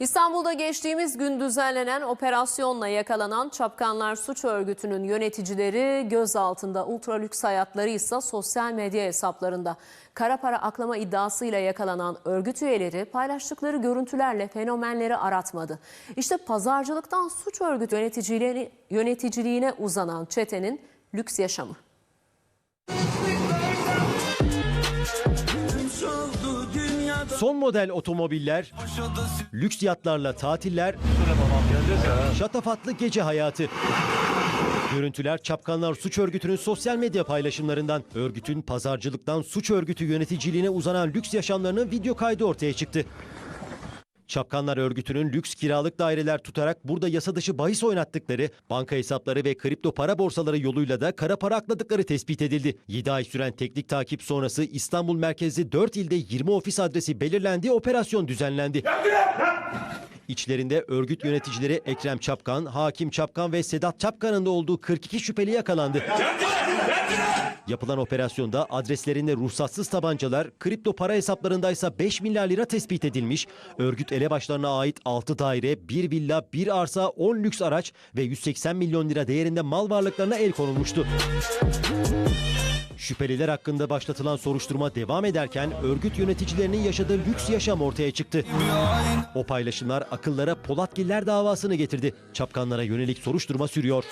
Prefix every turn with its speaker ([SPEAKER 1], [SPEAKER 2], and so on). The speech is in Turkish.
[SPEAKER 1] İstanbul'da geçtiğimiz gün düzenlenen operasyonla yakalanan Çapkanlar Suç Örgütü'nün yöneticileri gözaltında ultralüks hayatları ise sosyal medya hesaplarında. Kara para aklama iddiasıyla yakalanan örgüt üyeleri paylaştıkları görüntülerle fenomenleri aratmadı. İşte pazarcılıktan suç örgütü yöneticiliğine uzanan çetenin lüks yaşamı.
[SPEAKER 2] Son model otomobiller, lüks yatlarla tatiller, şatafatlı gece hayatı. Görüntüler Çapkanlar Suç Örgütü'nün sosyal medya paylaşımlarından. Örgütün pazarcılıktan suç örgütü yöneticiliğine uzanan lüks yaşamlarının video kaydı ortaya çıktı. Çapkanlar Örgütü'nün lüks kiralık daireler tutarak burada yasa dışı bahis oynattıkları, banka hesapları ve kripto para borsaları yoluyla da kara para akladıkları tespit edildi. 7 ay süren teknik takip sonrası İstanbul merkezli 4 ilde 20 ofis adresi belirlendi, operasyon düzenlendi. İçlerinde örgüt yöneticileri Ekrem Çapkan, Hakim Çapkan ve Sedat Çapkan'ın da olduğu 42 şüpheli yakalandı. Yapılan operasyonda adreslerinde ruhsatsız tabancalar, kripto para hesaplarındaysa 5 milyar lira tespit edilmiş. Örgüt elebaşlarına ait 6 daire, 1 villa, 1 arsa, 10 lüks araç ve 180 milyon lira değerinde mal varlıklarına el konulmuştu. Şüpheliler hakkında başlatılan soruşturma devam ederken örgüt yöneticilerinin yaşadığı lüks yaşam ortaya çıktı. O paylaşımlar akıllara Polatgiller davasını getirdi. Çapkanlara yönelik soruşturma sürüyor.